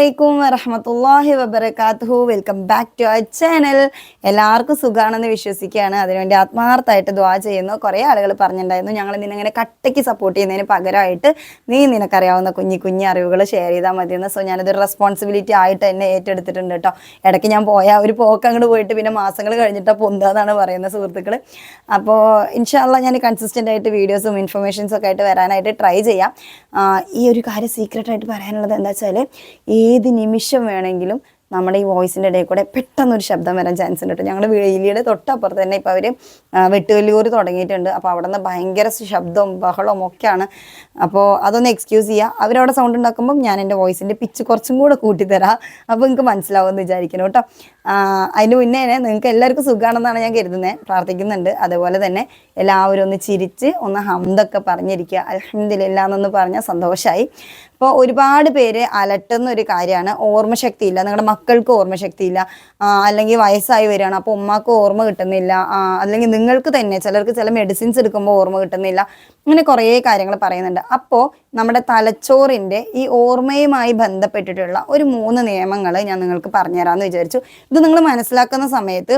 അലൈക്കും വറഹമത്തല്ലാഹി വബർക്കാത്തു welcome back to our channel എല്ലാവർക്കും സുഖാണെന്ന് വിശ്വസിക്കുകയാണ്. അതിനുവേണ്ടി ആത്മാർത്ഥമായിട്ട് ദ്വാ ചെയ്യുന്നു. കുറേ ആളുകൾ പറഞ്ഞിട്ടുണ്ടായിരുന്നു ഞങ്ങൾ നിന്നിങ്ങനെ കട്ടയ്ക്ക് സപ്പോർട്ട് ചെയ്യുന്നതിന് പകരമായിട്ട് നീ നിനക്കറിയാവുന്ന കുഞ്ഞി കുഞ്ഞി അറിവുകൾ ഷെയർ ചെയ്താൽ മതി മതിയെന്ന്. സോ ഞാനതൊരു റെസ്പോൺസിബിലിറ്റി ആയിട്ട് എന്നെ ഏറ്റെടുത്തിട്ടുണ്ട് കേട്ടോ ഇടയ്ക്ക് ഞാൻ പോയ ഒരു പോക്ക് അങ്ങോട്ട് പോയിട്ട് പിന്നെ മാസങ്ങൾ കഴിഞ്ഞിട്ട് പൊന്താന്നാണ് പറയുന്നത് സുഹൃത്തുക്കൾ അപ്പോൾ ഇൻഷാല്ല ഞാൻ കൺസിസ്റ്റന്റ് ആയിട്ട് വീഡിയോസും ഇൻഫർമേഷൻസും ഒക്കെ ആയിട്ട് വരാനായിട്ട് ട്രൈ ചെയ്യാം. ഈ ഒരു കാര്യം സീക്രട്ടായിട്ട് പറയാനുള്ളത് എന്താ വെച്ചാൽ ഏത് നിമിഷം വേണമെങ്കിലും നമ്മുടെ ഈ വോയിസിന്റെ ഇടയിൽ കൂടെ പെട്ടെന്നൊരു ശബ്ദം വരാൻ ചാൻസ് ഉണ്ട് കേട്ടോ ഞങ്ങളുടെ വേലിയുടെ തൊട്ടപ്പുറത്ത് തന്നെ ഇപ്പോൾ അവർ വെട്ടുകല്ലൂർ തുടങ്ങിയിട്ടുണ്ട്. അപ്പോൾ അവിടെ നിന്ന് ഭയങ്കര ശബ്ദവും ബഹളവും ഒക്കെയാണ്. അപ്പോൾ അതൊന്ന് എക്സ്ക്യൂസ് ചെയ്യുക അവരവിടെ സൗണ്ട് ഉണ്ടാക്കുമ്പം ഞാൻ എന്റെ വോയിസിന്റെ പിച്ച് കുറച്ചും കൂടെ കൂട്ടിത്തരാം. അപ്പോൾ നിങ്ങൾക്ക് മനസ്സിലാവുമെന്ന് വിചാരിക്കുന്നു കേട്ടോ അതിന് മുന്നേ തന്നെ നിങ്ങൾക്ക് എല്ലാവർക്കും സുഖമാണെന്നാണ് ഞാൻ കരുതുന്നത് പ്രാർത്ഥിക്കുന്നുണ്ട്. അതുപോലെ തന്നെ എല്ലാവരും ഒന്ന് ചിരിച്ച് ഒന്ന് ഹംദൊക്കെ പറഞ്ഞിരിക്കുക. അലഹമില്ല എന്നൊന്ന് പറഞ്ഞാൽ സന്തോഷമായി അപ്പോൾ ഒരുപാട് പേര് അലട്ടുന്ന ഒരു കാര്യമാണ് ഓർമ്മശക്തി ഇല്ല. നിങ്ങളുടെ മക്കൾക്ക് ഓർമ്മശക്തി ഇല്ല അല്ലെങ്കിൽ വയസ്സായി വരികയാണ്. അപ്പോൾ ഉമ്മാക്ക് ഓർമ്മ കിട്ടുന്നില്ല. അല്ലെങ്കിൽ നിങ്ങൾക്ക് തന്നെ ചിലർക്ക് ചില മെഡിസിൻസ് എടുക്കുമ്പോൾ ഓർമ്മ കിട്ടുന്നില്ല. അങ്ങനെ കുറേ കാര്യങ്ങൾ പറയുന്നുണ്ട്. അപ്പോൾ നമ്മുടെ തലച്ചോറിന്റെ ഈ ഓർമ്മയുമായി ബന്ധപ്പെട്ടിട്ടുള്ള ഒരു മൂന്ന് നിയമങ്ങൾ ഞാൻ നിങ്ങൾക്ക് പറഞ്ഞുതരാമെന്ന് വിചാരിച്ചു. ഇത് നിങ്ങൾ മനസ്സിലാക്കുന്ന സമയത്ത്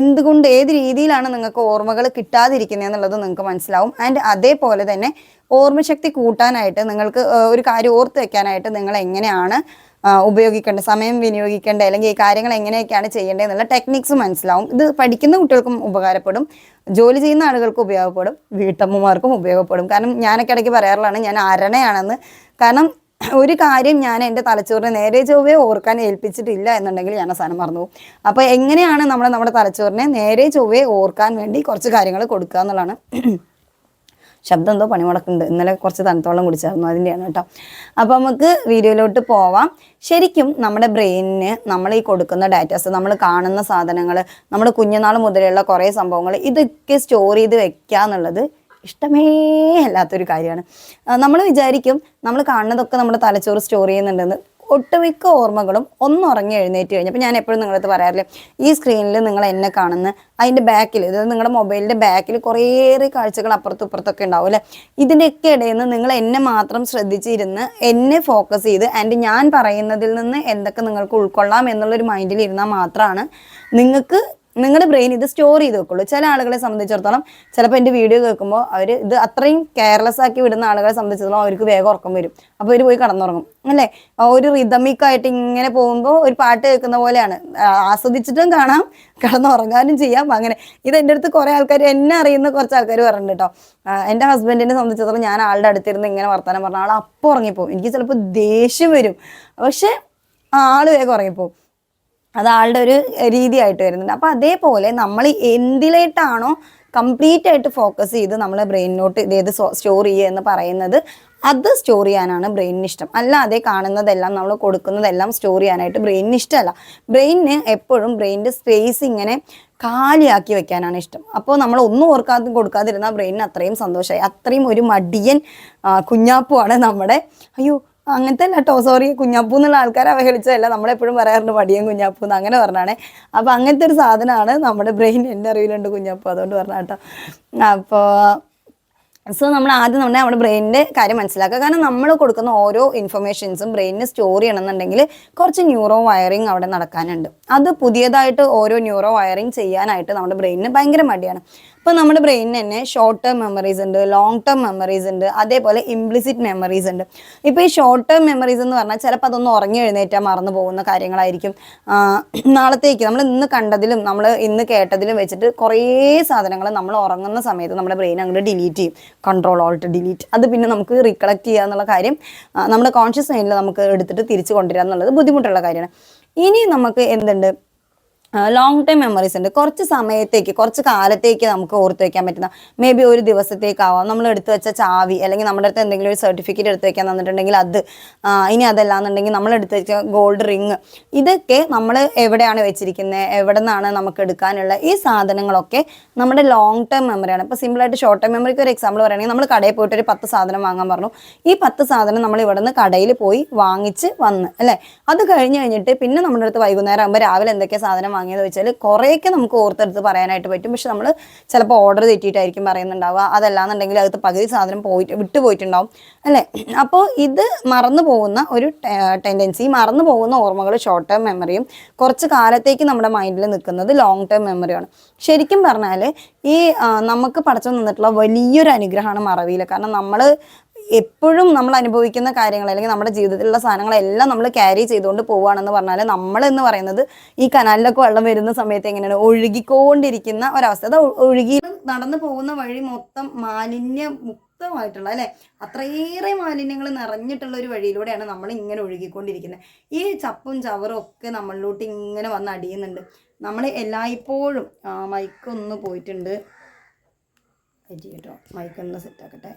എന്തുകൊണ്ട് ഏത് രീതിയിലാണ് നിങ്ങൾക്ക് ഓർമ്മകൾ കിട്ടാതിരിക്കുന്നത് എന്നുള്ളത് നിങ്ങൾക്ക് മനസ്സിലാവും. ആൻഡ് അതേപോലെ തന്നെ ഓർമ്മശക്തി കൂട്ടാനായിട്ട് നിങ്ങൾക്ക് ഒരു കാര്യം ഓർത്ത് വെക്കാനായിട്ട് നിങ്ങൾ എങ്ങനെയാണ് ആ, ഉപയോഗിക്കേണ്ടത് സമയം വിനിയോഗിക്കേണ്ട അല്ലെങ്കിൽ ഈ കാര്യങ്ങൾ എങ്ങനെയൊക്കെയാണ് ചെയ്യേണ്ടത് എന്നുള്ള ടെക്നിക്സ് മനസ്സിലാവും. ഇത് പഠിക്കുന്ന കുട്ടികൾക്കും ഉപകാരപ്പെടും ജോലി ചെയ്യുന്ന ആളുകൾക്കും ഉപയോഗപ്പെടും വീട്ടമ്മമാർക്കും ഉപയോഗപ്പെടും. കാരണം ഞാനൊക്കെ ഇടയ്ക്ക് പറയാറുള്ളതാണ് ഞാൻ അരണയാണെന്ന്. കാരണം ഒരു കാര്യം ഞാൻ എന്റെ തലച്ചോറിനെ നേരെ ചൊവ്വേ ഓർക്കാൻ ഏൽപ്പിച്ചിട്ടില്ല എന്നുണ്ടെങ്കിൽ ഞാൻ സാധനം മറന്നു പോകും. അപ്പോൾ എങ്ങനെയാണ് നമ്മൾ നമ്മുടെ തലച്ചോറിനെ നേരെ ചൊവ്വേ ഓർക്കാൻ വേണ്ടി കുറച്ച് കാര്യങ്ങൾ കൊടുക്കുക എന്നുള്ളതാണ്. ശബ്ദം എന്തോ പണിമുടക്കുന്നുണ്ട് ഇന്നലെ കുറച്ച് തണുത്തോളം കുടിച്ചായിരുന്നു. അതിന്റെയാണ് കേട്ടോ. അപ്പോൾ നമുക്ക് വീഡിയോയിലോട്ട് പോവാം. ശരിക്കും നമ്മുടെ ബ്രെയിനിന് നമ്മൾ ഈ കൊടുക്കുന്ന ഡാറ്റാസ് നമ്മൾ കാണുന്ന സാധനങ്ങൾ നമ്മുടെ കുഞ്ഞുനാൾ മുതലുള്ള കുറേ സംഭവങ്ങൾ ഇതൊക്കെ സ്റ്റോർ ചെയ്ത് വെക്കുക എന്നുള്ളത് ഇഷ്ടമേ അല്ലാത്തൊരു കാര്യമാണ്. നമ്മൾ വിചാരിക്കും നമ്മൾ കാണുന്നതൊക്കെ നമ്മുടെ തലച്ചോറ് സ്റ്റോർ ചെയ്യുന്നുണ്ടെന്ന്. ഒട്ടുമിക്ക ഓർമ്മകളും ഒന്നുറങ്ങി എഴുന്നേറ്റ് കഴിഞ്ഞപ്പോൾ ഞാൻ എപ്പോഴും നിങ്ങളടുത്ത് പറയാറില്ലേ ഈ സ്ക്രീനിൽ നിങ്ങൾ എന്നെ കാണുന്ന അതിന്റെ ബാക്കിൽ അതായത് നിങ്ങളുടെ മൊബൈലിന്റെ ബാക്കിൽ കുറേയേറെ കാഴ്ചകൾ അപ്പുറത്തും ഇപ്പുറത്തൊക്കെ ഉണ്ടാവും അല്ലേ? ഇതിന്റെയൊക്കെ ഇടയിൽ നിന്ന് നിങ്ങൾ എന്നെ മാത്രം ശ്രദ്ധിച്ചിരുന്ന് എന്നെ ഫോക്കസ് ചെയ്ത് ആൻഡ് ഞാൻ പറയുന്നതിൽ നിന്ന് എന്തൊക്കെ നിങ്ങൾക്ക് ഉൾക്കൊള്ളാം എന്നുള്ളൊരു മൈൻഡിൽ ഇരുന്നാൽ മാത്രമാണ് നിങ്ങൾക്ക് നിങ്ങളുടെ ബ്രെയിൻ ഇത് സ്റ്റോർ ചെയ്ത് വെക്കുള്ളൂ. ചില ആളുകളെ സംബന്ധിച്ചിടത്തോളം ചിലപ്പോൾ എന്റെ വീഡിയോ കേൾക്കുമ്പോൾ അവർ ഇത് അത്രയും കെയർലെസ് ആക്കി വിടുന്ന ആളുകളെ സംബന്ധിച്ചിടത്തോളം അവർക്ക് വേഗം ഉറക്കം വരും. അപ്പോൾ അവർ പോയി കടന്നുറങ്ങും. അല്ലേ? ഒരു റിതമിക് ആയിട്ട് ഇങ്ങനെ പോകുമ്പോൾ ഒരു പാട്ട് കേൾക്കുന്ന പോലെയാണ്. ആസ്വദിച്ചിട്ടും കാണാം കടന്നുറങ്ങാനും ചെയ്യാം. അങ്ങനെ ഇത് എന്റെ അടുത്ത് കുറേ ആൾക്കാർ എന്നെ അറിയുന്ന കുറച്ച് ആൾക്കാർ പറഞ്ഞിട്ടുണ്ട് കേട്ടോ എന്റെ ഹസ്ബൻഡിനെ സംബന്ധിച്ചിടത്തോളം ഞാൻ ആളുടെ അടുത്തിരുന്ന് ഇങ്ങനെ വർത്തമാനം പറഞ്ഞ ആൾ അപ്പോൾ ഉറങ്ങിപ്പോവും. എനിക്ക് ചിലപ്പോൾ ദേഷ്യം വരും. പക്ഷേ ആൾ വേഗം ഉറങ്ങിപ്പോവും. അത് ആളുടെ ഒരു രീതിയായിട്ട് വരുന്നുണ്ട്. അപ്പോൾ അതേപോലെ നമ്മൾ എന്തിലേട്ടാണോ കംപ്ലീറ്റ് ആയിട്ട് ഫോക്കസ് ചെയ്ത് നമ്മൾ ബ്രെയിനിലോട്ട് ഇതേത് സ്റ്റോർ ചെയ്യുക എന്ന് പറയുന്നത് അത് സ്റ്റോർ ചെയ്യാനാണ് ബ്രെയിനിന് ഇഷ്ടം. അല്ലാതെ കാണുന്നതെല്ലാം നമ്മൾ കൊടുക്കുന്നതെല്ലാം സ്റ്റോർ ചെയ്യാനായിട്ട് ബ്രെയിനിന് ഇഷ്ടമല്ല. ബ്രെയിനിന് എപ്പോഴും ബ്രെയിനിന്റെ സ്പേസ് ഇങ്ങനെ കാലിയാക്കി വെക്കാനാണ് ഇഷ്ടം. അപ്പോൾ നമ്മൾ ഒന്നും ഓർക്കാതെ കൊടുക്കാതിരുന്നാൽ ബ്രെയിനിന് അത്രയും സന്തോഷമായി അത്രയും ഒരു മടിയൻ കുഞ്ഞാപ്പുമാണ് നമ്മുടെ അയ്യോ അങ്ങനത്തെ അല്ല കേട്ടോ സോറി കുഞ്ഞാപ്പൂ എന്നുള്ള ആൾക്കാരെ അവഹേളിച്ചതല്ല. നമ്മളെപ്പോഴും പറയാറുണ്ട് മടിയൻ കുഞ്ഞാപ്പൂ എന്ന് അങ്ങനെ പറഞ്ഞാണ്. അപ്പോൾ അങ്ങനത്തെ ഒരു സാധനമാണ് നമ്മുടെ ബ്രെയിൻ എന്റെ അറിവിലുണ്ട് കുഞ്ഞാപ്പൂ. അതുകൊണ്ട് പറഞ്ഞ കേട്ടോ അപ്പോൾ സോ നമ്മൾ ആദ്യം നമ്മുടെ നമ്മുടെ ബ്രെയിനിന്റെ കാര്യം മനസ്സിലാക്കുക. കാരണം നമ്മൾ കൊടുക്കുന്ന ഓരോ ഇൻഫർമേഷൻസും ബ്രെയിനിന് സ്റ്റോർ ചെയ്യണമെന്നുണ്ടെങ്കിൽ കുറച്ച് ന്യൂറോ വയറിങ് അവിടെ നടക്കാനുണ്ട്. അത് പുതിയതായിട്ട് ഓരോ ന്യൂറോ വയറിങ് ചെയ്യാനായിട്ട് നമ്മുടെ ബ്രെയിനിന് ഭയങ്കര മടിയാണ്. അപ്പോൾ നമ്മുടെ ബ്രെയിനിന് തന്നെ ഷോർട്ട് ടേം മെമ്മറീസ് ഉണ്ട് ലോങ് ടേം മെമ്മറീസ് ഉണ്ട് അതേപോലെ ഇംപ്ലിസിറ്റ് മെമ്മറീസ് ഉണ്ട്. ഇപ്പോൾ ഈ ഷോർട്ട് ടേം മെമ്മറീസ് എന്ന് പറഞ്ഞാൽ ചിലപ്പോൾ അതൊന്നും ഉറങ്ങി എഴുന്നേറ്റാൽ മറന്നു പോകുന്ന കാര്യങ്ങളായിരിക്കും. നാളത്തേക്ക് നമ്മൾ ഇന്ന് കണ്ടതിലും നമ്മൾ ഇന്ന് കേട്ടതിലും വെച്ചിട്ട് കുറേ സാധനങ്ങൾ നമ്മൾ ഉറങ്ങുന്ന സമയത്ത് നമ്മുടെ ബ്രെയിൻ അങ്ങോട്ട് ഡിലീറ്റ് ചെയ്യും. കൺട്രോൾ ഓൾട്ട് ഡിലീറ്റ് അത് പിന്നെ നമുക്ക് റീകളക്ട് ചെയ്യുക എന്നുള്ള കാര്യം നമ്മുടെ കോൺഷ്യസ് മൈൻഡിൽ നമുക്ക് എടുത്തിട്ട് തിരിച്ചു കൊണ്ടുവരിക എന്നുള്ളത് ബുദ്ധിമുട്ടുള്ള കാര്യമാണ്. ഇനി നമുക്ക് എന്തുണ്ട്? ലോങ് ടൈം മെമ്മറീസ് ഉണ്ട്. കുറച്ച് സമയത്തേക്ക് കുറച്ച് കാലത്തേക്ക് നമുക്ക് ഓർത്ത് വെക്കാൻ പറ്റുന്ന മേ ബി ഒരു ദിവസത്തേക്കാവാം. നമ്മൾ എടുത്തു വെച്ച ചാവി അല്ലെങ്കിൽ നമ്മുടെ അടുത്ത് എന്തെങ്കിലും ഒരു സർട്ടിഫിക്കറ്റ് എടുത്ത് വെക്കാൻ തന്നിട്ടുണ്ടെങ്കിൽ അത് ഇനി അതല്ലാന്നുണ്ടെങ്കിൽ നമ്മൾ എടുത്ത് വെച്ച ഗോൾഡ് റിങ് ഇതൊക്കെ നമ്മൾ എവിടെയാണ് വെച്ചിരിക്കുന്നത് എവിടെ നിന്നാണ് നമുക്ക് എടുക്കാനുള്ള ഈ സാധനങ്ങളൊക്കെ നമ്മുടെ ലോങ് ടേം മെമ്മറിയാണ് ഇപ്പോൾ സിമ്പിളായിട്ട് ഷോർട്ട് ടേം മെമ്മറിക്ക് ഒരു എക്സാമ്പിൾ പറയുകയാണെങ്കിൽ നമ്മൾ കടയിൽ പോയിട്ട് ഒരു പത്ത് സാധനം വാങ്ങാൻ പറഞ്ഞു. ഈ പത്ത് സാധനം നമ്മൾ ഇവിടെ നിന്ന് കടയിൽ പോയി വാങ്ങിച്ച് വന്ന് അല്ലേ? അത് കഴിഞ്ഞ് കഴിഞ്ഞിട്ട് പിന്നെ നമ്മുടെ അടുത്ത് വൈകുന്നേരം ആകുമ്പോൾ രാവിലെ എന്തൊക്കെ സാധനം വാങ്ങി വാങ്ങിയത് വെച്ചാൽ കുറേയൊക്കെ നമുക്ക് ഓർത്തെടുത്ത് പറയാനായിട്ട് പറ്റും. പക്ഷെ നമ്മൾ ചിലപ്പോൾ ഓർഡർ തെറ്റിയിട്ടായിരിക്കും പറയുന്നുണ്ടാവുക. അതല്ലാന്നുണ്ടെങ്കിൽ അകത്ത് പകുതി സാധനം പോയിട്ട് വിട്ടു പോയിട്ടുണ്ടാവും. അല്ലേ? അപ്പോൾ ഇത് മറന്നു പോകുന്ന ഒരു ടെൻഡൻസി മറന്നു പോകുന്ന ഓർമ്മകൾ ഷോർട്ട് ടേം മെമ്മറിയും കുറച്ച് കാലത്തേക്ക് നമ്മുടെ മൈൻഡിൽ നിൽക്കുന്നത് ലോങ് ടേം മെമ്മറിയാണ് ശരിക്കും പറഞ്ഞാൽ ഈ നമുക്ക് പഠിച്ചു നിന്നിട്ടുള്ള വലിയൊരു അനുഗ്രഹമാണ് മറവിയിൽ കാരണം നമ്മൾ എപ്പോഴും നമ്മൾ അനുഭവിക്കുന്ന കാര്യങ്ങൾ അല്ലെങ്കിൽ നമ്മുടെ ജീവിതത്തിലുള്ള സാധനങ്ങളെല്ലാം നമ്മൾ ക്യാരി ചെയ്തുകൊണ്ട് പോവുകയാണെന്ന് പറഞ്ഞാൽ നമ്മൾ എന്ന് പറയുന്നത് ഈ കനാലിലൊക്കെ വെള്ളം വരുന്ന സമയത്ത് എങ്ങനെയാണ് ഒഴുകിക്കൊണ്ടിരിക്കുന്ന ഒരവസ്ഥ. അത് ഒഴുകി നടന്നു പോകുന്ന വഴി മൊത്തം മാലിന്യ മുക്തമായിട്ടുള്ള അല്ലെ? അത്രയേറെ മാലിന്യങ്ങൾ നിറഞ്ഞിട്ടുള്ള ഒരു വഴിയിലൂടെയാണ് നമ്മൾ ഇങ്ങനെ ഒഴുകിക്കൊണ്ടിരിക്കുന്നത്. ഈ ചപ്പും ചവറും ഒക്കെ നമ്മളിലോട്ട് ഇങ്ങനെ വന്ന് അടിയുന്നുണ്ട്. നമ്മൾ എല്ലായ്പ്പോഴും മൈക്കൊന്ന് പോയിട്ടുണ്ട്. കേട്ടോ മൈക്കൊന്ന് സെറ്റാക്കട്ടെ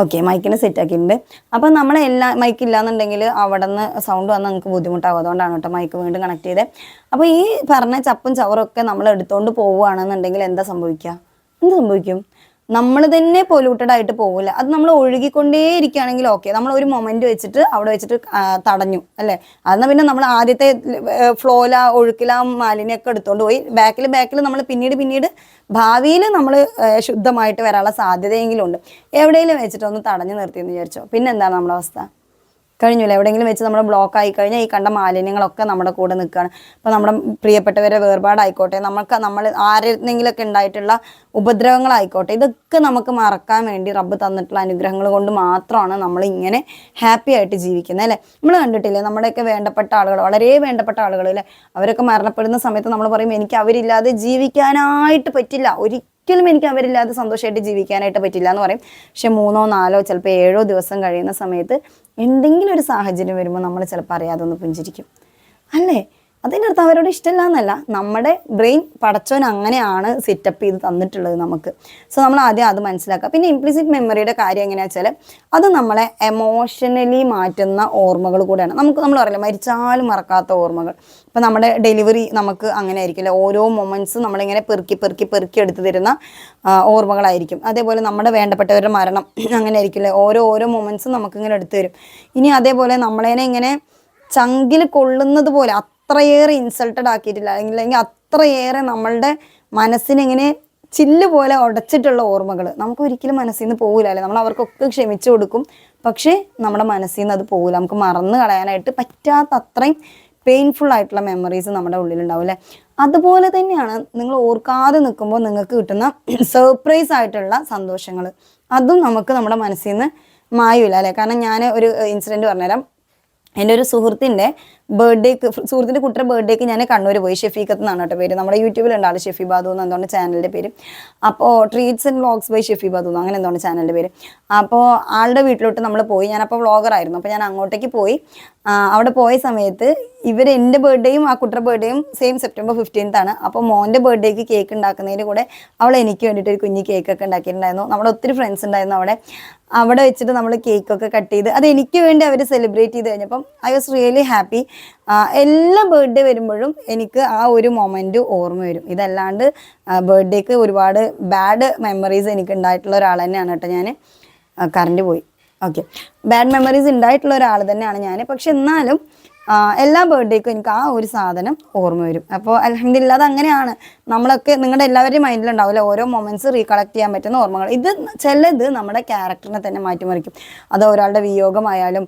ഓക്കെ മൈക്കിന് സെറ്റ് ആക്കിയിട്ടുണ്ട്. അപ്പം നമ്മൾ എല്ലാ മൈക്ക് ഇല്ലാന്നുണ്ടെങ്കിൽ അവിടെ നിന്ന് സൗണ്ട് വന്നാൽ നമുക്ക് ബുദ്ധിമുട്ടാകും അതുകൊണ്ടാണ് കേട്ടോ മൈക്ക് വീണ്ടും കണക്ട് ചെയ്തത് അപ്പോൾ ഈ പറഞ്ഞ ചപ്പും ചവറും ഒക്കെ നമ്മൾ എടുത്തുകൊണ്ട് പോവുകയാണെന്നുണ്ടെങ്കിൽ എന്താ സംഭവിക്കുക? എന്ത് സംഭവിക്കും? നമ്മൾ തന്നെ പൊല്യൂട്ടഡ് ആയിട്ട് പോകില്ല അത് നമ്മൾ ഒഴുകിക്കൊണ്ടേ ഇരിക്കുകയാണെങ്കിൽ ഓക്കെ നമ്മൾ ഒരു മൊമെന്റ് വെച്ചിട്ട് അവിടെ വെച്ചിട്ട് തടഞ്ഞു അല്ലേ? അന്ന് പിന്നെ നമ്മൾ ആദ്യത്തെ ഫ്ലോല ഒഴുക്കില മാലിന്യമൊക്കെ എടുത്തുകൊണ്ട് പോയി. ബാക്കിൽ ബാക്കിൽ നമ്മൾ പിന്നീട് പിന്നീട് ഭാവിയിൽ നമ്മൾ ശുദ്ധമായിട്ട് വരാനുള്ള സാധ്യതയെങ്കിലും ഉണ്ട്. എവിടെയെങ്കിലും വെച്ചിട്ട് ഒന്ന് തടഞ്ഞു നിർത്തിയെന്ന് വിചാരിച്ചോ? പിന്നെന്താണ് നമ്മുടെ അവസ്ഥ? കഴിഞ്ഞില്ല എവിടെയെങ്കിലും വെച്ച് നമ്മൾ ബ്ലോക്ക് ആയി കഴിഞ്ഞാൽ ഈ കണ്ട മാലിന്യങ്ങളൊക്കെ നമ്മുടെ കൂടെ നിൽക്കുകയാണ് അപ്പോൾ നമ്മുടെ പ്രിയപ്പെട്ടവരെ വേർപാടായിക്കോട്ടെ നമുക്ക് നമ്മൾ ആരെന്നെങ്കിലൊക്കെ ഉണ്ടായിട്ടുള്ള ഉപദ്രവങ്ങളായിക്കോട്ടെ ഇതൊക്കെ നമുക്ക് മറക്കാൻ വേണ്ടി റബ്ബ് തന്നിട്ടുള്ള അനുഗ്രഹങ്ങൾ കൊണ്ട് മാത്രമാണ് നമ്മൾ ഇങ്ങനെ ഹാപ്പി ആയിട്ട് ജീവിക്കുന്നത് അല്ലേ? നമ്മൾ കണ്ടിട്ടില്ലേ നമ്മുടെയൊക്കെ വേണ്ടപ്പെട്ട ആളുകൾ വളരെ വേണ്ടപ്പെട്ട ആളുകൾ അല്ലേ? അവരൊക്കെ മരണപ്പെടുന്ന സമയത്ത് നമ്മൾ പറയും എനിക്ക് അവരില്ലാതെ ജീവിക്കാനായിട്ട് പറ്റില്ല. ഒരിക്കലും ഒരിക്കലും എനിക്ക് അവരില്ലാതെ സന്തോഷമായിട്ട് ജീവിക്കാനായിട്ട് പറ്റില്ല എന്ന് പറയും. പക്ഷെ മൂന്നോ നാലോ ചിലപ്പോൾ ഏഴോ ദിവസം കഴിയുന്ന സമയത്ത് എന്തെങ്കിലും ഒരു സാഹചര്യം വരുമ്പോൾ നമ്മൾ ചിലപ്പോൾ അറിയാതെ ഒന്ന് പുഞ്ചിരിക്കും. അല്ലേ? അതിന്റെ അർത്ഥം അവരോട് ഇഷ്ടമില്ല എന്നല്ല നമ്മുടെ ബ്രെയിൻ പടച്ചോൻ അങ്ങനെയാണ് സെറ്റപ്പ് ചെയ്ത് തന്നിട്ടുള്ളത് നമുക്ക്. സോ നമ്മൾ ആദ്യം അത് മനസ്സിലാക്കുക. പിന്നെ ഇംപ്ലിസിറ്റ് മെമ്മറിയുടെ കാര്യം എങ്ങനെയാണെന്ന് വെച്ചാൽ അത് നമ്മളെ എമോഷണലി മാറ്റുന്ന ഓർമ്മകൾ കൂടെയാണ്. നമുക്ക് നമ്മൾ പറയില്ല മരിച്ചാലും മറക്കാത്ത ഓർമ്മകൾ. ഇപ്പം നമ്മുടെ ഡെലിവറി നമുക്ക് അങ്ങനെ ആയിരിക്കില്ല ഓരോ മൊമെന്റ്സും നമ്മളിങ്ങനെ പെറുക്കി പെറുക്കി പെറുക്കി എടുത്തു തരുന്ന ഓർമ്മകളായിരിക്കും. അതേപോലെ നമ്മുടെ വേണ്ടപ്പെട്ടവരുടെ മരണം അങ്ങനെ ആയിരിക്കില്ല ഓരോ ഓരോ മൊമെന്റ്സും നമുക്കിങ്ങനെ എടുത്തു തരും. ഇനി അതേപോലെ നമ്മളേനെ ഇങ്ങനെ ചങ്കിൽ കൊള്ളുന്നത് പോലെ അത്രയേറെ ഇൻസൾട്ടഡ് ആക്കിയിട്ടില്ല. അല്ലെങ്കിൽ അല്ലെങ്കിൽ അത്രയേറെ നമ്മളുടെ മനസ്സിനെങ്ങനെ ചില്ല് പോലെ ഉടച്ചിട്ടുള്ള ഓർമ്മകൾ നമുക്ക് ഒരിക്കലും മനസ്സിൽ നിന്ന് പോകില്ല അല്ലേ? നമ്മൾ അവർക്കൊക്കെ ക്ഷമിച്ചു കൊടുക്കും. പക്ഷേ നമ്മുടെ മനസ്സിൽ നിന്ന് അത് പോകില്ല നമുക്ക് മറന്നു കളയാനായിട്ട് പറ്റാത്ത അത്രയും പെയിൻഫുൾ ആയിട്ടുള്ള മെമ്മറീസ് നമ്മുടെ ഉള്ളിലുണ്ടാവും അല്ലേ? അതുപോലെ തന്നെയാണ് നിങ്ങൾ ഓർക്കാതെ നിൽക്കുമ്പോൾ നിങ്ങൾക്ക് കിട്ടുന്ന സർപ്രൈസ് ആയിട്ടുള്ള സന്തോഷങ്ങൾ അതും നമുക്ക് നമ്മുടെ മനസ്സിൽ നിന്ന് മായൂല അല്ലേ? കാരണം ഞാൻ ഒരു ഇൻസിഡന്റ് പറഞ്ഞുതരാം. എന്റെ ഒരു സുഹൃത്തിന്റെ ബർത്ത്ഡേക്ക് സുഹൃത്തിന്റെ കുട്ടിയുടെ ബർത്ത്ഡേക്ക് ഞാൻ കണ്ണൂർ പോയി ഷെഫീഖത്ത് എന്നാണ് കേട്ടോ പേര്. നമ്മുടെ യൂട്യൂബിലുണ്ട് ആൾ ഷെഫി ബാദു എന്ന് എന്താണ് ചാനലിന്റെ പേര്. അപ്പോൾ treats and vlogs by Shefi Badu എന്ന് അങ്ങനെ എന്താണ് ചാനലിന്റെ പേര്. അപ്പോൾ ആളുടെ വീട്ടിലോട്ട് നമ്മൾ പോയി. ഞാനപ്പോൾ വ്ളോഗറായിരുന്നു അപ്പോൾ ഞാൻ അങ്ങോട്ടേക്ക് പോയി. അവിടെ പോയ സമയത്ത് ഇവർ എന്റെ ബർത്ത്ഡേയും ആ കുട്ടിയുടെ ബർത്ത്ഡേയും സെയിം സെപ്റ്റംബർ ഫിഫ്റ്റീൻത്ത് ആണ്. അപ്പോൾ മോന്റെ ബർത്ത്ഡേക്ക് കേക്ക് ഉണ്ടാക്കുന്നതിന് കൂടെ അവൾ എനിക്ക് വേണ്ടിയിട്ട് ഒരു കുഞ്ഞ് കേക്കൊക്കെ ഉണ്ടാക്കിയിട്ടുണ്ടായിരുന്നു. നമ്മുടെ ഒത്തിരി ഫ്രണ്ട്സ് ഉണ്ടായിരുന്നു അവിടെ. അവിടെ വെച്ചിട്ട് നമ്മൾ കേക്കൊക്കെ കട്ട് ചെയ്ത് അത് എനിക്ക് വേണ്ടി അവർ സെലിബ്രേറ്റ് ചെയ്ത് കഴിഞ്ഞപ്പം ഐ വാസ് റിയലി ഹാപ്പി എല്ലാ ബർത്ത്ഡേ വരുമ്പോഴും എനിക്ക് ആ ഒരു മൊമെന്റ് ഓർമ്മ വരും. ഇതല്ലാണ്ട് ബർത്ത്ഡേക്ക് ഒരുപാട് ബാഡ് മെമ്മറീസ് എനിക്ക് ഉണ്ടായിട്ടുള്ള ഒരാൾ തന്നെയാണ് കേട്ടോ ഞാൻ കറണ്ട് പോയി. ഓക്കെ ബാഡ് മെമ്മറീസ് ഉണ്ടായിട്ടുള്ള ഒരാൾ തന്നെയാണ് ഞാൻ പക്ഷെ എന്നാലും എല്ലാ ബർത്ത്ഡേക്കും എനിക്ക് ആ ഒരു സാധനം ഓർമ്മ വരും. അപ്പോൾ അലഹമില്ല അത് അങ്ങനെയാണ് നമ്മളൊക്കെ നിങ്ങളുടെ എല്ലാവരുടെയും മൈൻഡിലുണ്ടാവില്ല ഓരോ മൊമെന്റ്സ് റീകളക്ട് ചെയ്യാൻ പറ്റുന്ന ഓർമ്മകൾ. ഇത് ചിലത് നമ്മുടെ ക്യാരക്ടറിനെ തന്നെ മാറ്റിമറിക്കും. അത് ഒരാളുടെ വിയോഗമായാലും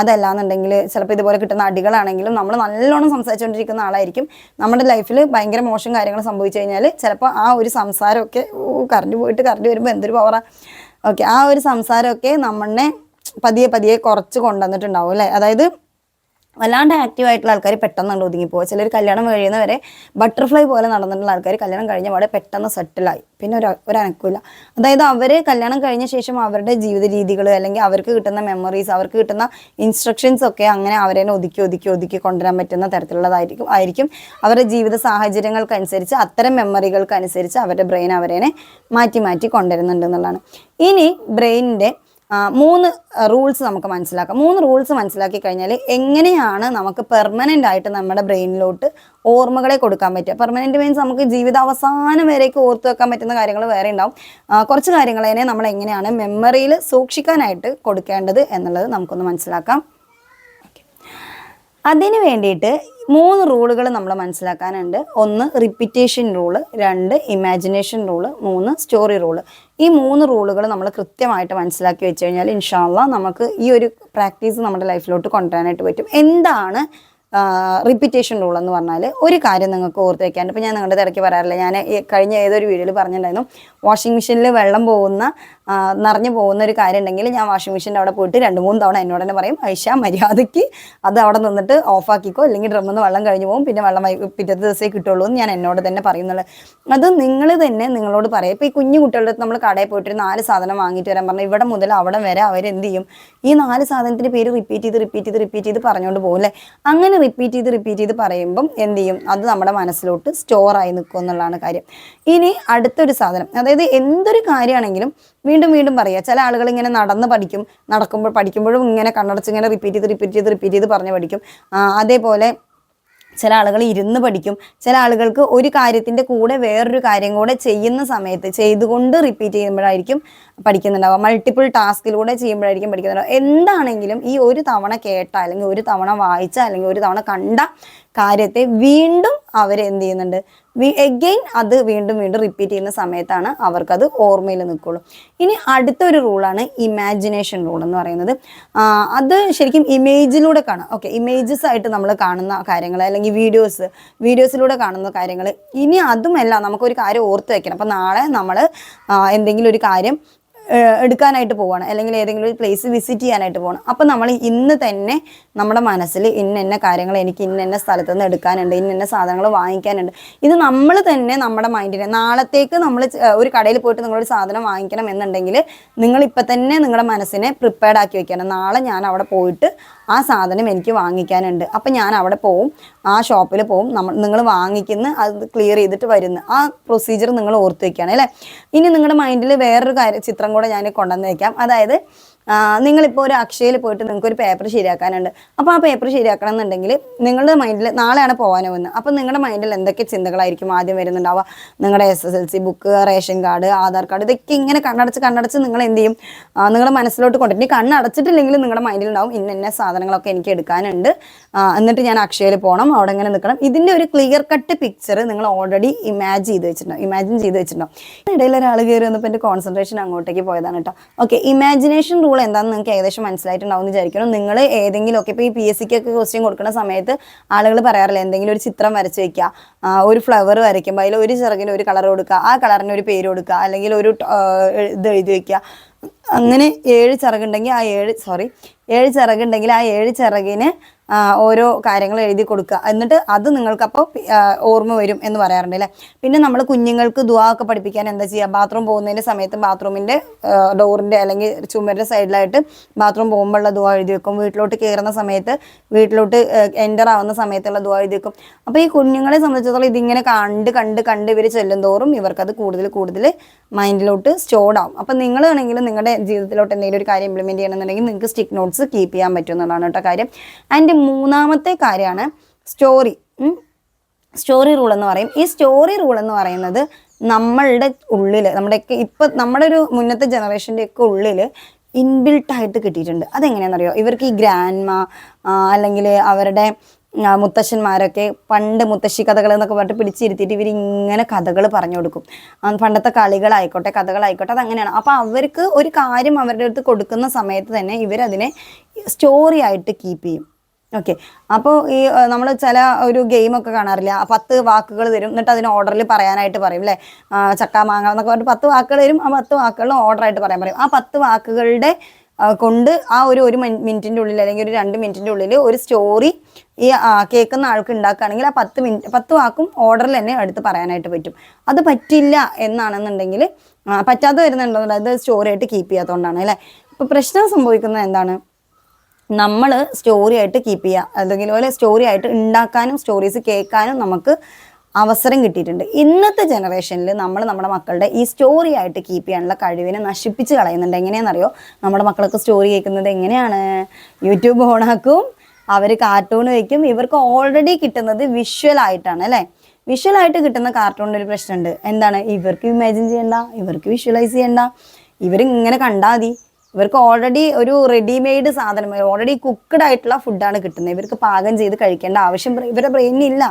അതല്ലാന്നുണ്ടെങ്കിൽ ചിലപ്പോൾ ഇതുപോലെ കിട്ടുന്ന അടികളാണെങ്കിലും നമ്മൾ നല്ലോണം സംസാരിച്ചുകൊണ്ടിരിക്കുന്ന ആളായിരിക്കും. നമ്മുടെ ലൈഫിൽ ഭയങ്കര മോശം കാര്യങ്ങൾ സംഭവിച്ചു കഴിഞ്ഞാൽ ചിലപ്പോൾ ആ ഒരു സംസാരമൊക്കെ കറണ്ട് പോയിട്ട് കറണ്ട് വരുമ്പോൾ എന്തൊരു പവറാ ഓക്കെ ആ ഒരു സംസാരമൊക്കെ നമ്മളെ പതിയെ പതിയെ കുറച്ച് കൊണ്ടുവന്നിട്ടുണ്ടാവും അല്ലേ? അതായത് വല്ലാണ്ട് ആക്റ്റീവ് ആയിട്ടുള്ള ആൾക്കാർ പെട്ടെന്ന് ഒതുങ്ങിപ്പോവുക. ചിലർ കല്യാണം കഴിയുന്നവരെ ബട്ടർഫ്ലൈ പോലെ നടന്നിട്ടുള്ള ആൾക്കാർ കല്യാണം കഴിഞ്ഞ അവിടെ പെട്ടെന്ന് സെറ്റിലായി പിന്നെ ഒരു ഒരു അനക്കില്ല അതായത് അവർ കല്യാണം കഴിഞ്ഞ ശേഷം അവരുടെ ജീവിത രീതികൾ അല്ലെങ്കിൽ അവർക്ക് കിട്ടുന്ന മെമ്മറീസ് അവർക്ക് കിട്ടുന്ന ഇൻസ്ട്രക്ഷൻസ് ഒക്കെ അങ്ങനെ അവരെ ഒതുക്കി ഒതുക്കി ഒതുക്കി കൊണ്ടുവരാൻ പറ്റുന്ന തരത്തിലുള്ളതായിരിക്കും ആയിരിക്കും. അവരുടെ ജീവിത സാഹചര്യങ്ങൾക്കനുസരിച്ച് അത്തരം മെമ്മറികൾക്കനുസരിച്ച് അവരുടെ ബ്രെയിൻ അവരെ മാറ്റി മാറ്റി കൊണ്ടുവരുന്നുണ്ട് എന്നുള്ളതാണ്. ഇനി ബ്രെയിനിന്റെ മൂന്ന് റൂൾസ് നമുക്ക് മനസ്സിലാക്കാം. മൂന്ന് റൂൾസ് മനസ്സിലാക്കി കഴിഞ്ഞാൽ എങ്ങനെയാണ് നമുക്ക് പെർമനന്റ് ആയിട്ട് നമ്മുടെ ബ്രെയിനിലോട്ട് ഓർമ്മകളെ കൊടുക്കാൻ പറ്റുക? പെർമനന്റ് മീൻസ് നമുക്ക് ജീവിതാവസാനം വരേക്ക് ഓർത്ത് വെക്കാൻ പറ്റുന്ന കാര്യങ്ങൾ വേറെ ഉണ്ടാവും. കുറച്ച് കാര്യങ്ങളതിനെ നമ്മൾ എങ്ങനെയാണ് മെമ്മറിയിൽ സൂക്ഷിക്കാനായിട്ട് കൊടുക്കേണ്ടത് എന്നുള്ളത് നമുക്കൊന്ന് മനസ്സിലാക്കാം. അതിന് വേണ്ടിയിട്ട് മൂന്ന് റൂളുകൾ നമ്മൾ മനസ്സിലാക്കാനുണ്ട്. ഒന്ന് റിപ്പിറ്റേഷൻ റൂൾ രണ്ട് ഇമാജിനേഷൻ റൂൾ മൂന്ന് സ്റ്റോറി റൂൾ ഈ മൂന്ന് റൂളുകൾ നമ്മൾ കൃത്യമായിട്ട് മനസ്സിലാക്കി വെച്ച് കഴിഞ്ഞാൽ ഇൻഷാല്ല നമുക്ക് ഈ ഒരു പ്രാക്ടീസ് നമ്മുടെ ലൈഫിലോട്ട് കൊണ്ടുവരാനായിട്ട് പറ്റും. എന്താണ് റിപ്പീറ്റേഷൻ റൂൾ എന്ന് പറഞ്ഞാൽ ഒരു കാര്യം നിങ്ങൾക്ക് ഓർത്ത് വെക്കാണ്ട്. ഇപ്പോൾ ഞാൻ നിങ്ങളുടെ ഇടയ്ക്ക് പറയാറില്ല ഞാൻ കഴിഞ്ഞ ഏതൊരു വീഡിയോയിൽ പറഞ്ഞിട്ടുണ്ടായിരുന്നു വാഷിംഗ് മെഷീനിൽ വെള്ളം പോകുന്ന നിറഞ്ഞു പോകുന്ന ഒരു കാര്യം ഉണ്ടെങ്കിൽ ഞാൻ വാഷിംഗ് മെഷീന്റെ അവിടെ പോയിട്ട് രണ്ട് മൂന്ന് തവണ എന്നോട് തന്നെ പറയും ഐഷ മര്യാദയ്ക്ക് അത് അവിടെ നിന്നിട്ട് ഓഫാക്കിക്കോ അല്ലെങ്കിൽ ഡ്രമ്മിൽ നിന്ന് വെള്ളം കഴിഞ്ഞു പോകും പിന്നെ വെള്ളം പിറ്റത്തെ ദിവസമേ കിട്ടുള്ളൂ എന്ന് ഞാൻ എന്നോട് തന്നെ പറയുന്നുള്ളൂ. അത് നിങ്ങൾ തന്നെ നിങ്ങളോട് പറയാം. ഇപ്പോൾ ഈ കുഞ്ഞു കുട്ടികളുടെ നമ്മൾ കടയിൽ പോയിട്ട് നാല് സാധനം വാങ്ങിയിട്ട് വരാൻ പറഞ്ഞാൽ ഇവിടെ മുതൽ അവിടെ വരെ അവരെന്ത് ചെയ്യും? ഈ നാല് സാധനത്തിന്റെ പേര് റിപ്പീറ്റ് ചെയ്ത് റിപ്പീറ്റ് ചെയ്ത് റിപ്പീറ്റ് ചെയ്ത് പറഞ്ഞുകൊണ്ട് പോകും അല്ലേ? അങ്ങനെ റിപ്പീറ്റ് ചെയ്ത് റിപ്പീറ്റ് ചെയ്ത് പറയുമ്പം എന്ത് ചെയ്യും? അത് നമ്മുടെ മനസ്സിലോട്ട് സ്റ്റോർ ആയി നിൽക്കും എന്നുള്ളതാണ് കാര്യം. ഇനി അടുത്തൊരു സാധനം. അതായത് എന്തൊരു കാര്യമാണെങ്കിലും വീണ്ടും വീണ്ടും പറയുക ചില ആളുകൾ ഇങ്ങനെ നടന്ന് പഠിക്കും നടക്കുമ്പോൾ പഠിക്കുമ്പോഴും ഇങ്ങനെ കണ്ണടച്ച് ഇങ്ങനെ റിപ്പീറ്റ് ചെയ്ത് റിപ്പീറ്റ് ചെയ്ത് റിപ്പീറ്റ് ചെയ്ത് പറഞ്ഞ് പഠിക്കും. അതേപോലെ ചില ആളുകൾ ഇരുന്ന് പഠിക്കും. ചില ആളുകൾക്ക് ഒരു കാര്യത്തിന്റെ കൂടെ വേറൊരു കാര്യം കൂടെ ചെയ്യുന്ന സമയത്ത് ചെയ്തുകൊണ്ട് റിപ്പീറ്റ് ചെയ്യുമ്പോഴായിരിക്കും പഠിക്കുന്നുണ്ടാവുക. മൾട്ടിപ്പിൾ ടാസ്കിലൂടെ ചെയ്യുമ്പോഴായിരിക്കും പഠിക്കുന്നുണ്ടാവുക. എന്താണെങ്കിലും ഈ ഒരു തവണ കേട്ട അല്ലെങ്കിൽ ഒരു തവണ വായിച്ച അല്ലെങ്കിൽ ഒരു തവണ കണ്ട കാര്യത്തെ വീണ്ടും അവർ എന്ത് ചെയ്യുന്നുണ്ട്? എഗെയിൻ അത് വീണ്ടും വീണ്ടും റിപ്പീറ്റ് ചെയ്യുന്ന സമയത്താണ് അവർക്കത് ഓർമ്മയിൽ നിൽക്കുള്ളൂ. ഇനി അടുത്തൊരു റൂളാണ് ഇമാജിനേഷൻ റൂൾ എന്ന് പറയുന്നത്. അത് ശരിക്കും ഇമേജിലൂടെ കാണാം. ഓക്കെ ഇമേജസ് ആയിട്ട് നമ്മൾ കാണുന്ന കാര്യങ്ങൾ അല്ലെങ്കിൽ വീഡിയോസ് വീഡിയോസിലൂടെ കാണുന്ന കാര്യങ്ങൾ. ഇനി അതുമല്ല നമുക്കൊരു കാര്യം ഓർത്ത് വെക്കണം. അപ്പം നാളെ നമ്മൾ എന്തെങ്കിലും ഒരു കാര്യം എടുക്കാനായിട്ട് പോവാണ്. അല്ലെങ്കിൽ ഏതെങ്കിലും ഒരു പ്ലേസ് വിസിറ്റ് ചെയ്യാനായിട്ട് പോകണം അപ്പം നമ്മൾ ഇന്ന് തന്നെ നമ്മുടെ മനസ്സിൽ ഇന്ന ഇന്ന കാര്യങ്ങൾ എനിക്ക് ഇന്ന ഇന്ന സ്ഥലത്ത് നിന്ന് എടുക്കാനുണ്ട് ഇന്ന ഇന്ന സാധനങ്ങൾ വാങ്ങിക്കാനുണ്ട്. ഇത് നമ്മൾ തന്നെ നമ്മുടെ മൈൻഡിനെ നാളത്തേക്ക് നമ്മൾ ഒരു കടയിൽ പോയിട്ട് നിങ്ങളൊരു സാധനം വാങ്ങിക്കണം എന്നുണ്ടെങ്കിൽ നിങ്ങൾ ഇപ്പം തന്നെ നിങ്ങളുടെ മനസ്സിനെ പ്രിപ്പയർഡ് ആക്കി വെക്കണം. നാളെ ഞാൻ അവിടെ പോയിട്ട് ആ സാധനം എനിക്ക് വാങ്ങിക്കാനുണ്ട്. അപ്പം ഞാൻ അവിടെ പോവും ആ ഷോപ്പിൽ പോവും നമ്മൾ നിങ്ങൾ വാങ്ങിക്കുന്ന അത് ക്ലിയർ ചെയ്തിട്ട് വരുന്നു ആ പ്രൊസീജിയർ നിങ്ങൾ ഓർത്ത് വെക്കുകയാണ് അല്ലേ? ഇനി നിങ്ങളുടെ മൈൻഡിൽ വേറൊരു കാര്യം ചിത്രം കൂടെ ഞാൻ കൊണ്ടുവന്ന് വയ്ക്കാം അതായത് നിങ്ങളിപ്പോൾ ഒരു അക്ഷയയിൽ പോയിട്ട് നിങ്ങൾക്ക് ഒരു പേപ്പർ ശരിയാക്കാനുണ്ട്. അപ്പോൾ ആ പേപ്പർ ശരിയാക്കണം എന്നുണ്ടെങ്കിൽ നിങ്ങളുടെ മൈൻഡിൽ നാളെയാണ് പോകാൻ പോകുന്നത്. അപ്പോൾ നിങ്ങളുടെ മൈൻഡിൽ എന്തൊക്കെ ചിന്തകളായിരിക്കും ആദ്യം വരുന്നുണ്ടാവുക? നിങ്ങളുടെ S S L C book ration card Aadhaar card ഇതൊക്കെ ഇങ്ങനെ കണ്ണടച്ച് കണ്ണടച്ച് നിങ്ങൾ എന്ത് ചെയ്യും? നിങ്ങളുടെ മനസ്സിലോട്ട് കൊണ്ടിട്ട് കണ്ണടച്ചിട്ടില്ലെങ്കിൽ നിങ്ങളുടെ മൈൻഡിൽ ഉണ്ടാവും ഇന്ന ഇന്ന സാധനങ്ങളൊക്കെ എനിക്ക് എടുക്കാനുണ്ട്. എന്നിട്ട് ഞാൻ അക്ഷയയിൽ പോകണം അവിടെ ഇങ്ങനെ നിൽക്കണം. ഇതിന്റെ ഒരു ക്ലിയർ കട്ട് പിക്ചർ നിങ്ങൾ ഓൾറെഡി ഇമാജിൻ ചെയ്ത് വെച്ചിട്ടുണ്ടാവും ഇമാജിൻ ചെയ്ത് വെച്ചിട്ടുണ്ടാവും ഇടയിൽ ഒരാൾ കയറി വന്നപ്പോൾ എന്റെ കോൺസെൻട്രേഷൻ അങ്ങോട്ടേക്ക് പോയതാണ് കേട്ടോ. ഓക്കെ ഇമാജിനേഷൻ റൂൾ എന്താണെന്ന് നിങ്ങൾക്ക് ഏകദേശം മനസ്സിലായിട്ടുണ്ടാവും എന്ന് വിചാരിക്കണം നിങ്ങൾ ഏതെങ്കിലും ഒക്കെ ഇപ്പോൾ ഈ പി എസ് സിക്കൊക്കെ ക്വസ്റ്റ്യൻ കൊടുക്കുന്ന സമയത്ത് ആളുകൾ പറയാറില്ല എന്തെങ്കിലും ഒരു ചിത്രം വരച്ച് വയ്ക്കുക ഒരു ഫ്ലവർ വരയ്ക്കുമ്പോൾ അതിൽ ഒരു ചിറകിന് ഒരു കളർ കൊടുക്കുക ആ കളറിന് ഒരു പേര് കൊടുക്കുക അല്ലെങ്കിൽ ഒരു ഇത് എഴുതി വെക്കുക അങ്ങനെ ഏഴ് ചിറകുണ്ടെങ്കിൽ ആ ഏഴ് സോറി ഏഴ് ചിറകുണ്ടെങ്കിൽ ആ ഏഴ് ചിറകിന് ഓരോ കാര്യങ്ങൾ എഴുതി കൊടുക്കുക. എന്നിട്ട് അത് നിങ്ങൾക്കപ്പോൾ ഓർമ്മ വരും എന്ന് പറയാറുണ്ട് അല്ലേ പിന്നെ നമ്മൾ കുഞ്ഞുങ്ങൾക്ക് ദുവാ ഒക്കെ പഠിപ്പിക്കാൻ എന്താ ചെയ്യുക ബാത്റൂം പോകുന്നതിന്റെ സമയത്ത് ബാത്റൂമിന്റെ ഡോറിന്റെ അല്ലെങ്കിൽ ചുമരിന്റെ സൈഡിലായിട്ട് ബാത്റൂം പോകുമ്പോഴുള്ള ദുവാ എഴുതി വെക്കും. വീട്ടിലോട്ട് കയറുന്ന സമയത്ത് വീട്ടിലോട്ട് എന്റർ ആവുന്ന സമയത്തുള്ള ദുവാ എഴുതി വെക്കും. അപ്പോൾ ഈ കുഞ്ഞുങ്ങളെ സംബന്ധിച്ചിടത്തോളം ഇതിങ്ങനെ കണ്ട് കണ്ട് കണ്ട് ഇവർ ചെല്ലും തോറും ഇവർക്കത് കൂടുതൽ കൂടുതൽ മൈൻഡിലോട്ട് സ്റ്റോർഡ് ആവും. അപ്പം നിങ്ങളാണെങ്കിലും നിങ്ങളുടെ ജീവിതത്തിലോട്ട് എന്തെങ്കിലും ഒരു കാര്യം ഇംപ്ലിമെന്റ് ചെയ്യണമെന്നുണ്ടെങ്കിൽ നിങ്ങൾക്ക് സ്റ്റിക്ക് നോട്ട്സ് കീപ്പ് ചെയ്യാൻ പറ്റുന്നതാണ് കേട്ടോ കാര്യം. ആൻഡ് മൂന്നാമത്തെ കാര്യമാണ് സ്റ്റോറി സ്റ്റോറി റൂൾ എന്ന് പറയും. ഈ സ്റ്റോറി റൂൾ എന്ന് പറയുന്നത് നമ്മളുടെ ഉള്ളിൽ നമ്മുടെയൊക്കെ ഇപ്പം നമ്മുടെ ഒരു മുന്നത്തെ ജനറേഷന്റെ ഒക്കെ ഉള്ളിൽ ഇൻബിൽട്ട് ആയിട്ട് കിട്ടിയിട്ടുണ്ട്. അതെങ്ങനെയാണെന്നറിയോ? ഇവർക്ക് ഈ ഗ്രാൻഡ്മ അല്ലെങ്കിൽ അവരുടെ മുത്തശ്ശന്മാരൊക്കെ പണ്ട് മുത്തശ്ശി കഥകൾ എന്നൊക്കെ പറഞ്ഞിട്ട് പിടിച്ചിരുത്തിയിട്ട് ഇവർ ഇങ്ങനെ കഥകൾ പറഞ്ഞു കൊടുക്കും. പണ്ടത്തെ കളികളായിക്കോട്ടെ കഥകളായിക്കോട്ടെ അതങ്ങനെയാണ്. അപ്പോൾ അവർക്ക് ഒരു കാര്യം അവരുടെ അടുത്ത് കൊടുക്കുന്ന സമയത്ത് തന്നെ ഇവരതിനെ സ്റ്റോറി ആയിട്ട് കീപ്പ് ചെയ്യും. ഓക്കെ അപ്പോൾ ഈ നമ്മൾ ചില ഒരു ഗെയിമൊക്കെ കാണാറില്ല? പത്ത് വാക്കുകൾ തരും. എന്നിട്ട് അതിന് ഓർഡറിൽ പറയാനായിട്ട് പറയും അല്ലേ ചക്ക മാങ്ങ എന്നൊക്കെ പറഞ്ഞിട്ട് പത്ത് വാക്കുകൾ തരും. ആ പത്ത് വാക്കുകൾ ഓർഡറായിട്ട് പറയാൻ പറയും. ആ പത്ത് വാക്കുകളുടെ കൊണ്ട് ആ ഒരു ഒരു മിനിറ്റിന്റെ ഉള്ളിൽ അല്ലെങ്കിൽ ഒരു രണ്ട് മിനിറ്റിന്റെ ഉള്ളിൽ ഒരു സ്റ്റോറി ഈ കേൾക്കുന്ന ആൾക്ക് ഉണ്ടാക്കുകയാണെങ്കിൽ ആ പത്ത് മിനിറ്റ് പത്ത് വാക്കും ഓർഡറിൽ തന്നെ എടുത്ത് പറയാനായിട്ട് പറ്റും. അത് പറ്റില്ല എന്നാണെന്നുണ്ടെങ്കിൽ പറ്റാതെ വരുന്നുണ്ടോ. അത് സ്റ്റോറി ആയിട്ട് കീപ്പ് ചെയ്യാത്തതുകൊണ്ടാണ് അല്ലേ? ഇപ്പൊ പ്രശ്നം സംഭവിക്കുന്നത് എന്താണ്? നമ്മൾ സ്റ്റോറി ആയിട്ട് കീപ്പ് ചെയ്യുക അല്ലെങ്കിൽ പോലെ സ്റ്റോറി ആയിട്ട് ഉണ്ടാക്കാനും സ്റ്റോറീസ് കേൾക്കാനും നമുക്ക് അവസരം കിട്ടിയിട്ടുണ്ട്. ഇന്നത്തെ ജനറേഷനിൽ നമ്മൾ നമ്മുടെ മക്കളുടെ ഈ സ്റ്റോറി ആയിട്ട് കീപ്പ് ചെയ്യാനുള്ള കഴിവിനെ നശിപ്പിച്ച് കളയുന്നുണ്ട്. എങ്ങനെയാണെന്നറിയോ? നമ്മുടെ മക്കളൊക്കെ സ്റ്റോറി കേൾക്കുന്നത് എങ്ങനെയാണ്? യൂട്യൂബ് ഓണാക്കും അവർ കാർട്ടൂൺ വയ്ക്കും ഇവർക്ക് ഓൾറെഡി കിട്ടുന്നത് വിഷ്വൽ ആയിട്ടാണ് അല്ലേ? വിഷ്വൽ ആയിട്ട് കിട്ടുന്ന കാർട്ടൂണിന്റെ ഒരു പ്രശ്നമുണ്ട്. എന്താണ്? ഇവർക്ക് ഇമാജിൻ ചെയ്യണ്ട ഇവർക്ക് വിഷ്വലൈസ് ചെയ്യണ്ട. ഇവരിങ്ങനെ കണ്ടാൽ മതി. ഇവർക്ക് ഓൾറെഡി ഒരു റെഡിമെയ്ഡ് സാധനം ഓൾറെഡി കുക്ക്ഡ് ആയിട്ടുള്ള ഫുഡാണ് കിട്ടുന്നത്. ഇവർക്ക് പാകം ചെയ്ത് കഴിക്കേണ്ട ആവശ്യം ഇവരുടെ ബ്രെയിനില്ല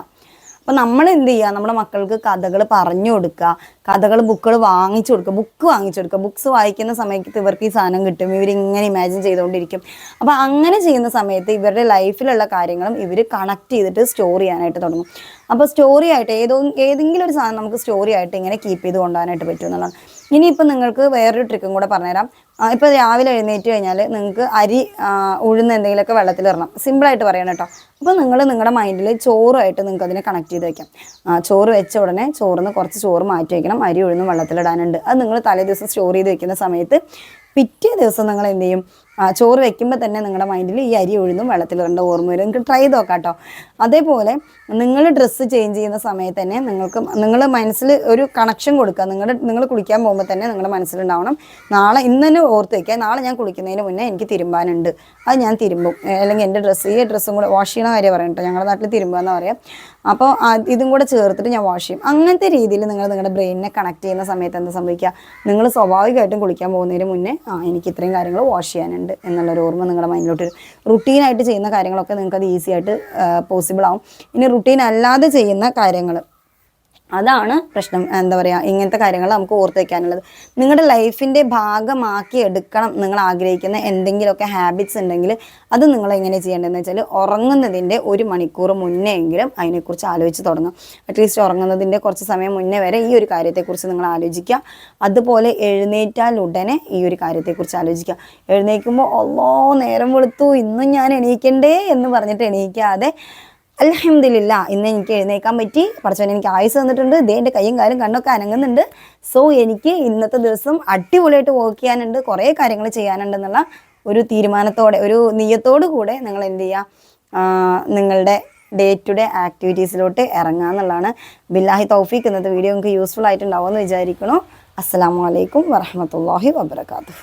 അപ്പം നമ്മൾ എന്ത് ചെയ്യുക നമ്മുടെ മക്കൾക്ക് കഥകൾ പറഞ്ഞു കൊടുക്കുക കഥകൾ ബുക്കുകൾ വാങ്ങിച്ചു കൊടുക്കുക ബുക്ക് വാങ്ങിച്ചു കൊടുക്കുക ബുക്സ് വായിക്കുന്ന സമയത്ത് ഇവർക്ക് ഈ സാധനം കിട്ടും. ഇവർ ഇങ്ങനെ ഇമാജിൻ ചെയ്തുകൊണ്ടിരിക്കും അപ്പോൾ അങ്ങനെ ചെയ്യുന്ന സമയത്ത് ഇവരുടെ ലൈഫിലുള്ള കാര്യങ്ങളും ഇവർ കണക്ട് ചെയ്തിട്ട് സ്റ്റോർ ചെയ്യാനായിട്ട് തുടങ്ങും. അപ്പോൾ സ്റ്റോറി ആയിട്ട് ഏതോ ഏതെങ്കിലും ഒരു സാധനം നമുക്ക് സ്റ്റോറി ആയിട്ട് ഇങ്ങനെ കീപ്പ് ചെയ്ത് കൊണ്ടുപോകാനായിട്ട് പറ്റും എന്നുള്ളതാണ്. ഇനിയിപ്പോൾ നിങ്ങൾക്ക് വേറൊരു ട്രിക്കും കൂടെ പറഞ്ഞുതരാം. ഇപ്പോൾ രാവിലെ എഴുന്നേറ്റ് കഴിഞ്ഞാൽ നിങ്ങൾക്ക് അരി ഉഴുന്ന എന്തെങ്കിലുമൊക്കെ വെള്ളത്തിൽ വെള്ളത്തിലിടണം സിമ്പിളായിട്ട് പറയണം കേട്ടോ. അപ്പോൾ നിങ്ങൾ നിങ്ങളുടെ മൈൻഡിൽ ചോറുമായിട്ട് നിങ്ങൾക്ക് അതിനെ കണക്ട് ചെയ്ത് വെക്കാം. ചോറ് വെച്ച ഉടനെ ചോറിന് കുറച്ച് ചോറ് മാറ്റി വയ്ക്കണം അരി ഉഴുന്ന് വെള്ളത്തിലിടാനുണ്ട്. അത് നിങ്ങൾ തലേ ദിവസം സ്റ്റോർ ചെയ്ത് വെക്കുന്ന സമയത്ത് പിറ്റേ ദിവസം നിങ്ങൾ എന്ത് ചെയ്യും? ചോറ് വെക്കുമ്പോൾ തന്നെ നിങ്ങളുടെ മൈൻഡിൽ ഈ അരി ഉഴുന്നും വെള്ളത്തിലിടേണ്ട ഓർമ്മ വരും. നിങ്ങൾക്ക് ട്രൈ ചെയ്ത് നോക്കാം കേട്ടോ അതേപോലെ നിങ്ങൾ ഡ്രസ്സ് ചേഞ്ച് ചെയ്യുന്ന സമയത്ത് തന്നെ നിങ്ങൾക്ക് നിങ്ങൾ മനസ്സിൽ ഒരു കണക്ഷൻ കൊടുക്കുക. നിങ്ങൾ നിങ്ങൾ കുളിക്കാൻ പോകുമ്പോൾ തന്നെ നിങ്ങളുടെ മനസ്സിലുണ്ടാവണം. നാളെ ഇന്ന് തന്നെ ഓർത്ത് വെക്കുക. നാളെ ഞാൻ കുളിക്കുന്നതിന് മുന്നേ എനിക്ക് തിരുമ്പാനുണ്ട്. അത് ഞാൻ തിരുമ്പും. അല്ലെങ്കിൽ എന്റെ ഡ്രസ്സ് ഈ ഡ്രസ്സും കൂടെ വാഷ് ചെയ്യണ കാര്യം പറയാം കേട്ടോ. ഞങ്ങളുടെ നാട്ടിൽ തിരുമ്പുക എന്ന് പറയാം. അപ്പോൾ ഇതും കൂടെ ചേർത്തിട്ട് ഞാൻ വാഷ് ചെയ്യും. അങ്ങനത്തെ രീതിയിൽ നിങ്ങൾ നിങ്ങളുടെ ബ്രെയിനിനെ കണക്ട് ചെയ്യുന്ന സമയത്ത് എന്താ സംഭവിക്കുക? നിങ്ങൾ സ്വാഭാവികമായിട്ടും കുളിക്കാൻ പോകുന്നതിന് മുന്നേ ആ എനിക്ക് ഇത്രയും കാര്യങ്ങൾ വാഷ് ചെയ്യാനുണ്ട് എന്നുള്ളൊരു ഓർമ്മ നിങ്ങളുടെ മൈൻഡിലോട്ട് വരും. റുട്ടീനായിട്ട് ചെയ്യുന്ന കാര്യങ്ങളൊക്കെ നിങ്ങൾക്ക് അത് ഈസി ആയിട്ട് പോസിബിൾ ആവും. ഇനി റുട്ടീൻ അല്ലാതെ ചെയ്യുന്ന കാര്യങ്ങൾ അതാണ് പ്രശ്നം. എന്താ പറയുക ഇങ്ങനത്തെ കാര്യങ്ങൾ നമുക്ക് ഓർത്ത് വെക്കാനുള്ളത്. നിങ്ങളുടെ ലൈഫിന്റെ ഭാഗമാക്കി എടുക്കണം നിങ്ങൾ ആഗ്രഹിക്കുന്ന എന്തെങ്കിലുമൊക്കെ ഹാബിറ്റ്സ് ഉണ്ടെങ്കിൽ അത് നിങ്ങൾ എങ്ങനെ ചെയ്യേണ്ടതെന്ന് വെച്ചാൽ ഉറങ്ങുന്നതിന്റെ ഒരു മണിക്കൂർ മുന്നേ എങ്കിലും അതിനെക്കുറിച്ച് ആലോചിച്ച് തുടങ്ങും അറ്റ്ലീസ്റ്റ് ഉറങ്ങുന്നതിന്റെ കുറച്ച് സമയം മുന്നേ വരെ ഈ ഒരു കാര്യത്തെക്കുറിച്ച് നിങ്ങൾ ആലോചിക്കുക. അതുപോലെ എഴുന്നേറ്റാൽ ഉടനെ ഈ ഒരു കാര്യത്തെക്കുറിച്ച് ആലോചിക്കുക. എഴുന്നേൽക്കുമ്പോൾ ഒന്നോ നേരം വെളുത്തു ഇന്നും ഞാൻ എണീക്കണ്ടേ എന്ന് പറഞ്ഞിട്ട് എണീക്കാതെ അലഹമില്ല ഇന്ന് എനിക്ക് എഴുന്നേക്കാൻ പറ്റി. പറച്ചവൻ എനിക്ക് ആയുസ് തന്നിട്ടുണ്ട്. ഇതേ എന്റെ കൈയും കാലും കണ്ണൊക്കെ അനങ്ങുന്നുണ്ട്. സോ എനിക്ക് ഇന്നത്തെ ദിവസം അടിപൊളിയായിട്ട് വർക്ക് ചെയ്യാനുണ്ട്. കുറേ കാര്യങ്ങൾ ചെയ്യാനുണ്ടെന്നുള്ള ഒരു തീരുമാനത്തോടെ ഒരു നീയത്തോടു കൂടെ നിങ്ങൾ എന്ത് ചെയ്യുക നിങ്ങളുടെ ഡേ ടു ഡേ ആക്ടിവിറ്റീസിലോട്ട് ഇറങ്ങുക എന്നുള്ളതാണ്. ബില്ലാഹി തൗഫീഖ് ഇന്നത്തെ വീഡിയോ നിങ്ങൾക്ക് യൂസ്ഫുൾ ആയിട്ടുണ്ടാവുമെന്ന് വിചാരിക്കണോ അസ്സാം വലൈക്കും വറഹമത്തല്ലാഹി വബർക്കാത്തു